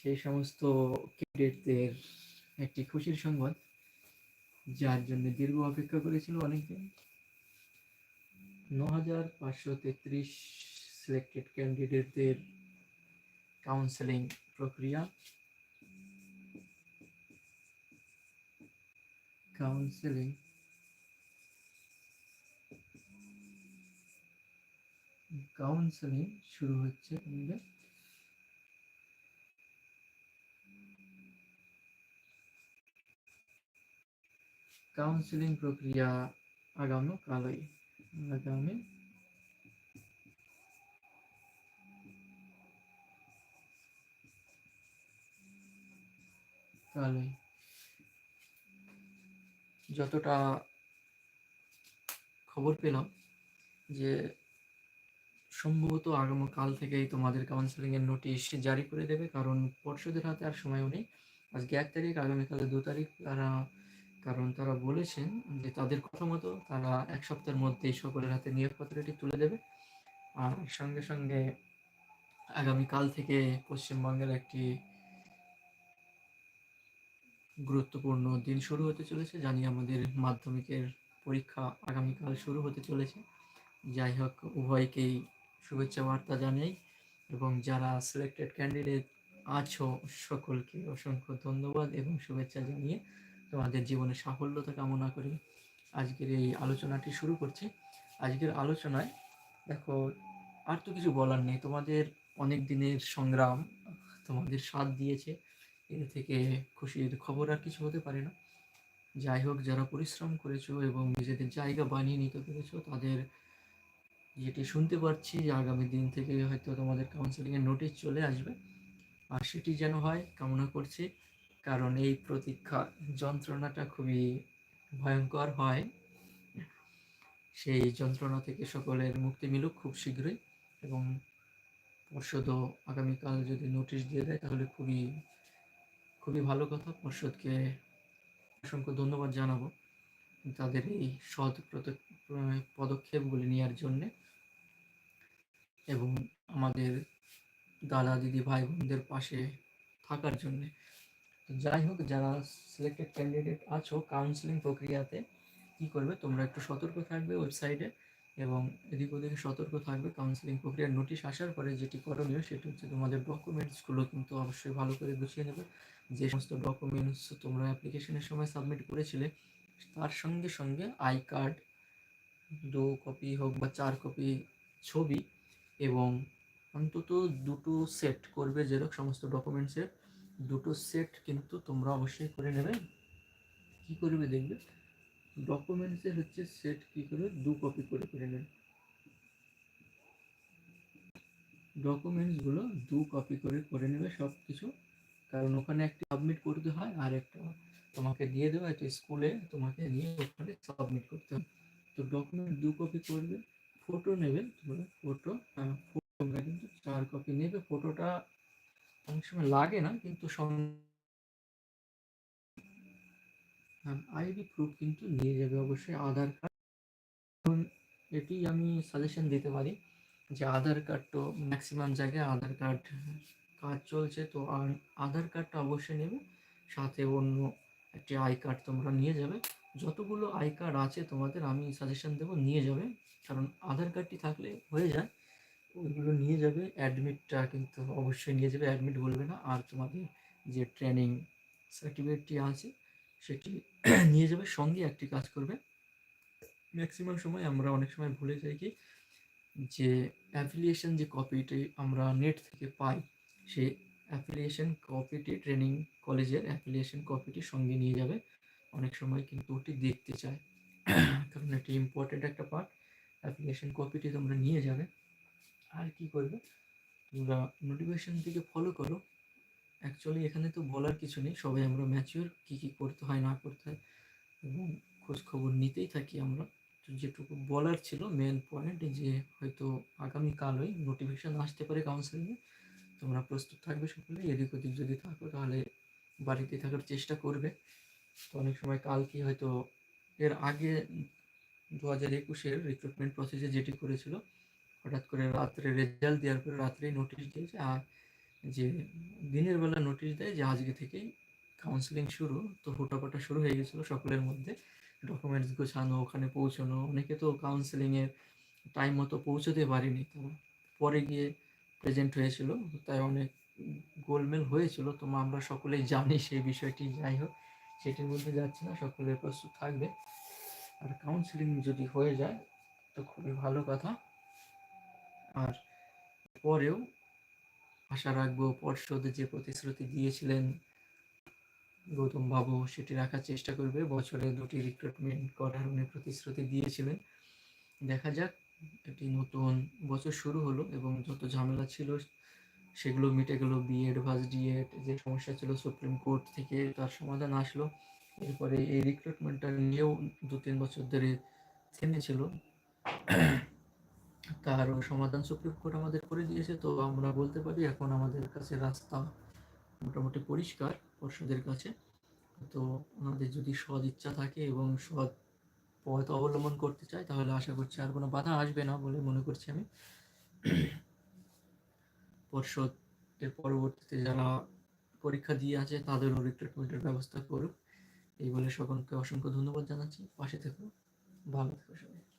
সেই সমস্ত ক্যান্ডিডেটদের একটি খুশির সংবাদ, যার জন্য দীর্ঘ অপেক্ষা করেছিল অনেকদিন। ন হাজার পাঁচশো তেত্রিশ সিলেক্টেড ক্যান্ডিডেটদের কাউন্সেলিং প্রক্রিয়া। কাউন্সেলিং কাউন্সেলিং শুরু হচ্ছে তোমাদের কাউন্সেলিং প্রক্রিয়া আগামী কালই আগামী কালই। যতটা খবর পেলাম যে সম্ভবত আগামী কাল থেকেই তোমাদের কাউন্সেলিং এর নোটিশ জারি করে দেবে, কারণ পর্ষদের হাতে আর সময়ও নেই। আজকে এক তারিখ, আগামীকালে দু তারিখ, তারা কারণ তারা বলেছেন যে তাদের কথা মতো তারা এক সপ্তাহের মধ্যেই সকলের হাতে নিয়োগপত্রটি তুলে দেবে। আর সঙ্গে সঙ্গে আগামীকাল থেকে পশ্চিমবঙ্গের একটি গুরুত্বপূর্ণ দিন শুরু হতে চলেছে জানি আমাদের মাধ্যমিকের পরীক্ষা আগামীকাল শুরু হতে চলেছে। যাই হোক, উভয়কেই শুভেচ্ছা বার্তা জানাই এবং যারা সিলেক্টেড ক্যান্ডিডেট আছো, সকলকে অসংখ্য ধন্যবাদ এবং শুভেচ্ছা জানিয়ে তোমাদের জীবনে সাফল্যতা কামনা করি। আজকের এই আলোচনাটি শুরু করছি। আজকের আলোচনায় দেখো, আর তো কিছু বলার নেই। তোমাদের অনেক দিনের সংগ্রাম তোমাদের সাথ দিয়েছে। এর থেকে খুশির খবর আর কিছু হতে পারে না। যাই হোক, যারা পরিশ্রম করেছ এবং নিজেদের জায়গা বানিয়ে নিতে পেরেছ, তাদের যেটি শুনতে পারছি যে আগামী দিন থেকে হয়তো তোমাদের কাউন্সেলিংয়ের নোটিশ চলে আসবে। আর সেটি যেন হয়, কামনা করছি। কারণ এই প্রতীক্ষা যন্ত্রণাটা খুবই ভয়ঙ্কর হয়। সেই যন্ত্রণা থেকে সকলের মুক্তি মিলুক খুব শীঘ্রই এবং পর্ষদও আগামীকাল যদি নোটিশ দিয়ে দেয় তাহলে খুবই খুবই ভালো কথা। পর্ষদকে অসংখ্য ধন্যবাদ জানাব তাদের এই সৎ পদক্ষেপগুলি নেওয়ার জন্যে। এবং আমাদের দাদা, দিদি, ভাই, বোনদের পাশে থাকার জন্যে যাই হোক যারা সিলেক্টেড ক্যান্ডিডেট আছো কাউন্সিলিং প্রক্রিয়াতে, কি করবে? তোমরা একটু সতর্ক থাকবে ওয়েবসাইটে এবং এদিক ওদিকে সতর্ক থাকবে কাউন্সিলিং প্রক্রিয়ার নোটিশ আসার পরে যেটি করণীয় সেটি হচ্ছে তোমাদের ডকুমেন্টসগুলো কিন্তু অবশ্যই ভালো করে গুছিয়ে নেবে। যে সমস্ত ডকুমেন্টস তোমরা অ্যাপ্লিকেশনের সময় সাবমিট করেছিলে, তার সঙ্গে সঙ্গে আই কার্ড দু কপি হোক বা চার কপি ছবি এবং অন্তত দুটো সেট করবে যেরকম সমস্ত ডকুমেন্টসের দুটো সেট কিন্তু তোমরা অবশ্যই করে নেবে। কি করবে দেখবে? ডকুমেন্টসের হচ্ছে সেট কি করে দু কপি করে করে নেবে। ডকুমেন্টসগুলো দু কপি করে করে নেবে সব কিছু কারণ ওখানে একটা সাবমিট করতে হয় আর একটা তোমাকে দিয়ে দেবে একটা স্কুলে তোমাকে নিয়ে ওখানে সাবমিট করতে হবে। তো ডকুমেন্ট দু কপি করবে ফটো নেবে, তোমরা ফটো ফটো কিন্তু চার কপি নেবে। ফটোটা অনেক সময় লাগে না, কিন্তু আইডি প্রুফ কিন্তু নিয়ে যাবে অবশ্যই আধার কার্ড এটি আমি সাজেশন দিতে পারি যে আধার কার্ড তো ম্যাক্সিমাম জায়গায় আধার কার্ড কাজ চলছে, তো আর আধার কার্ডটা অবশ্যই নেবে। সাথে অন্য একটি আই কার্ড তোমরা নিয়ে যাবে। যতগুলো আই কার্ড আছে তোমাদের আমি সাজেশন দেবো নিয়ে যাবে। কারণ আধার কার্ডটি থাকলে হয়ে যায়। ওইগুলো নিয়ে যাবে। অ্যাডমিটটা কিন্তু অবশ্যই নিয়ে যাবে। অ্যাডমিট বলবে না। আর তোমাদের যে ট্রেনিং সার্টিফিকেটটি আছে, সেটি নিয়ে যাবে। সঙ্গে একটি কাজ করবে। ম্যাক্সিমাম সময় আমরা অনেক সময় ভুলে যাই কি, যে অ্যাফিলিয়েশন যে কপিটি আমরা নেট থেকে পাই, সেই অ্যাফিলিয়েশন কপিটি ট্রেনিং কলেজের অ্যাফিলিয়েশন কপিটি সঙ্গে নিয়ে যাবে। অনেক সময় কিন্তু ওটি দেখতে চায়। কারণ এটি ইম্পর্টেন্ট একটা পার্ট অ্যাপ্লিকেশন কপিটি তোমরা নিয়ে যাবে। আর কি করবে? তোমরা নোটিফিকেশন থেকে ফলো করো। অ্যাকচুয়ালি এখানে তো বলার কিছু নেই। সবাই আমরা ম্যাচিওর কী কী করতে হয়, না করতে হয়, এবং খোঁজ খবর নিতেই থাকি আমরা। যেটুকু বলার ছিল মেন পয়েন্ট যে হয়তো আগামীকালই নোটিফিকেশান আসতে পারে কাউন্সিলিংয়ে তোমরা প্রস্তুত থাকবে সকলে। এদিক ওদিক যদি থাকো, তাহলে বাড়িতে থাকার চেষ্টা করবে। তো অনেক সময় কালকে হয়তো এর আগে দু হাজার একুশের রিক্রুটমেন্ট প্রসেসে যেটি করেছিল হঠাৎ করে রাত্রে রেজাল্ট দেওয়ার পরে রাত্রেই নোটিশ দিয়েছে আর যে দিনের বেলা নোটিশ দেয় যে আজকে থেকেই কাউন্সিলিং শুরু। তো হুটাপাটা শুরু হয়ে গেছিল সকলের মধ্যে। ডকুমেন্টস গোছানো, ওখানে পৌঁছানো। অনেকে তো কাউন্সিলিংয়ের টাইম মতো পৌঁছতে পারেনি। তারা পরে গিয়ে প্রেজেন্ট হয়েছিল। তাই অনেক গোলমেল হয়েছিল। তো আমরা সকলেই জানি সেই বিষয়টি। যাই হোক, সেটির মধ্যে যাচ্ছে না। সকলের প্রস্তুত থাকবে। আর কাউন্সিলিং যদি হয়ে যায়, তো খুবই ভালো কথা। আর পরেও আশা রাখব পর্ষদ যে প্রতিশ্রুতি দিয়েছিলেন গৌতম বাবু সেটি রাখার চেষ্টা করবে। বছরে দুটি রিক্রুটমেন্ট করার উনি প্রতিশ্রুতি দিয়েছিলেন। দেখা যাক, একটি নতুন বছর শুরু হলো এবং যত ঝামেলা ছিল সেগুলো মিটে গেল। বিএড ভাস ডিএড যে সমস্যা ছিল সুপ্রিম কোর্ট থেকে তার সমাধান আসলো। এরপরে এই রিক্রুটমেন্টটা নিয়েও দু তিন বছর ধরে থেমেছিল। তারও সমাধান সুপ্রিম কোর্ট আমাদের করে দিয়েছে, তো আমরা বলতে পারি এখন আমাদের কাছে রাস্তা মোটামুটি পরিষ্কার পর্ষদের কাছে। তো ওনাদের যদি সৎ ইচ্ছা থাকে এবং সৎ পথ অবলম্বন করতে চায়, তাহলে আশা করছি আর কোনো বাধা আসবে না বলে মনে করছি আমি। পর্ষদ এর পরবর্তীতে যারা পরীক্ষা দিয়ে আছে তাদেরও রিক্রুটমেন্টের ব্যবস্থা করুক। এই বলে সকলকে অসংখ্য ধন্যবাদ জানাচ্ছি। পাশে থেকো। ভালো থেকো সবাই।